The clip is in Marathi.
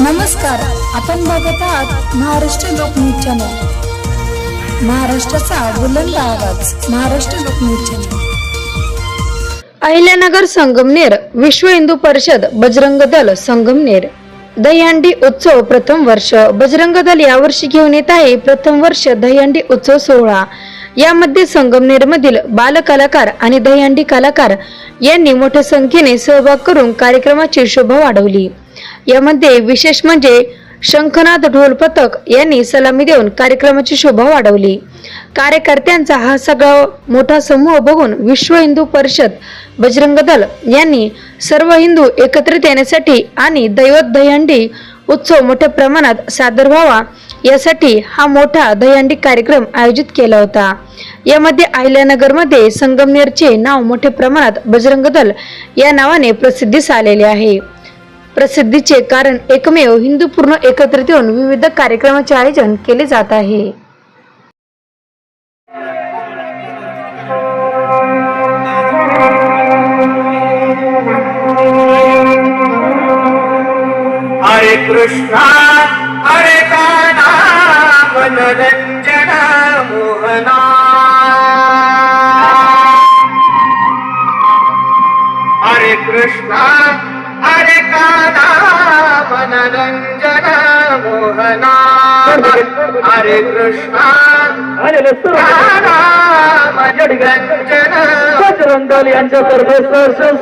नमस्कार आपण बघत आहात महाराष्ट्र लोकन्यूज चॅनल. महाराष्ट्राचा बुलंद आवाज महाराष्ट्र लोकन्यूज चॅनल. अहिल्यानगर संगमनेर विश्व हिंदू परिषद बजरंग दल संगमनेर. दहीहंडी उत्सव प्रथम वर्ष. बजरंग दल यावर्षी घेऊन येत आहे प्रथम वर्ष दहीहंडी उत्सव सोहळा. यामध्ये संगमनेरमधील बालकलाकार आणि दहीहंडी कलाकार यांनी मोठ्या संख्येने सहभाग करून कार्यक्रमाची शोभा वाढवली. यामध्ये विशेष म्हणजे शंखनाद ढोल पथक यांनी सलामी देऊन कार्यक्रमाची शोभा वाढवली. कार्यकर्त्यांचा हा सगळा मोठा समूह बघून विश्व हिंदू परिषद बजरंग दल यांनी सर्व हिंदू एकत्रित येण्यासाठी आणि दैवत दहीहंडी उत्सव मोठ्या प्रमाणात सादर व्हावा यासाठी हा मोठा दहीहंडी कार्यक्रम आयोजित केला होता. यामध्ये अहिल्यानगरमध्ये संगमनेरचे नाव मोठ्या प्रमाणात बजरंग दल या नावाने प्रसिद्धीस आलेले आहे. प्रसिद्धीचे कारण एकमेव हिंदू पूर्ण एकत्रित येऊन विविध कार्यक्रमाचे आयोजन केले जात आहे. कृष्णा! हरे काना मोहना हरे कृष्णा हरे काना मनरंजना मोहना। हरे कृष्णा काना मनरंजन। बजरंग यांच्या तर्फे सहर्ष